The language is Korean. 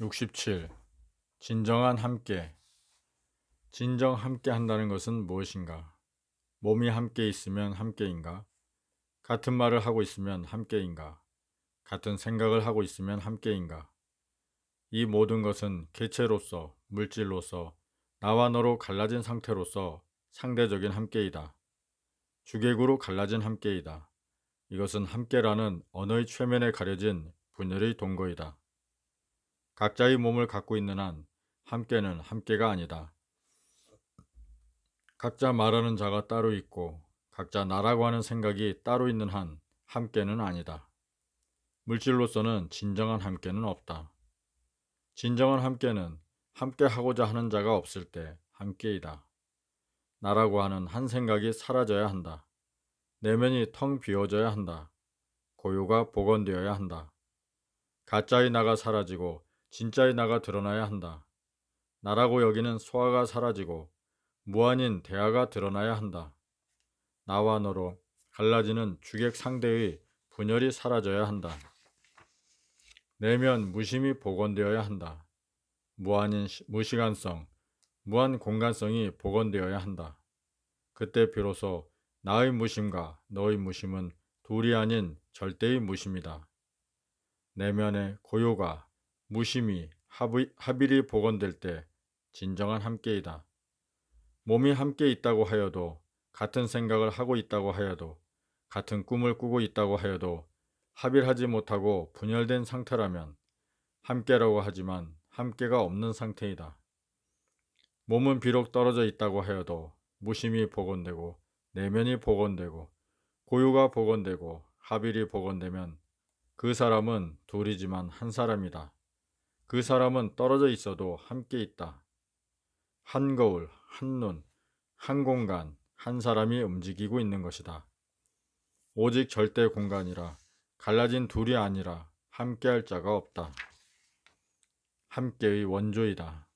67. 진정한 함께. 진정 함께 한다는 것은 무엇인가? 몸이 함께 있으면 함께인가? 같은 말을 하고 있으면 함께인가? 같은 생각을 하고 있으면 함께인가? 이 모든 것은 개체로서, 물질로서, 나와 너로 갈라진 상태로서 상대적인 함께이다. 주객으로 갈라진 함께이다. 이것은 함께라는 언어의 최면에 가려진 분열의 동거이다. 각자의 몸을 갖고 있는 한 함께는 함께가 아니다. 각자 말하는 자가 따로 있고 각자 나라고 하는 생각이 따로 있는 한 함께는 아니다. 물질로서는 진정한 함께는 없다. 진정한 함께는 함께 하고자 하는 자가 없을 때 함께이다. 나라고 하는 한 생각이 사라져야 한다. 내면이 텅 비워져야 한다. 고요가 복원되어야 한다. 가짜의 나가 사라지고 진짜의 나가 드러나야 한다. 나라고 여기는 소화가 사라지고 무한인 대화가 드러나야 한다. 나와 너로 갈라지는 주객 상대의 분열이 사라져야 한다. 내면 무심이 복원되어야 한다. 무한인 시- 무시간성, 무한 공간성이 복원되어야 한다. 그때 비로소 나의 무심과 너의 무심은 둘이 아닌 절대의 무심이다. 내면의 고요가 무심이 합의, 합일이 복원될 때 진정한 함께이다. 몸이 함께 있다고 하여도 같은 생각을 하고 있다고 하여도 같은 꿈을 꾸고 있다고 하여도 합일하지 못하고 분열된 상태라면 함께라고 하지만 함께가 없는 상태이다. 몸은 비록 떨어져 있다고 하여도 무심이 복원되고 내면이 복원되고 고요가 복원되고 합일이 복원되면 그 사람은 둘이지만 한 사람이다. 그 사람은 떨어져 있어도 함께 있다. 한 거울, 한 눈, 한 공간, 한 사람이 움직이고 있는 것이다. 오직 절대 공간이라 갈라진 둘이 아니라 함께할 자가 없다. 함께의 원조이다.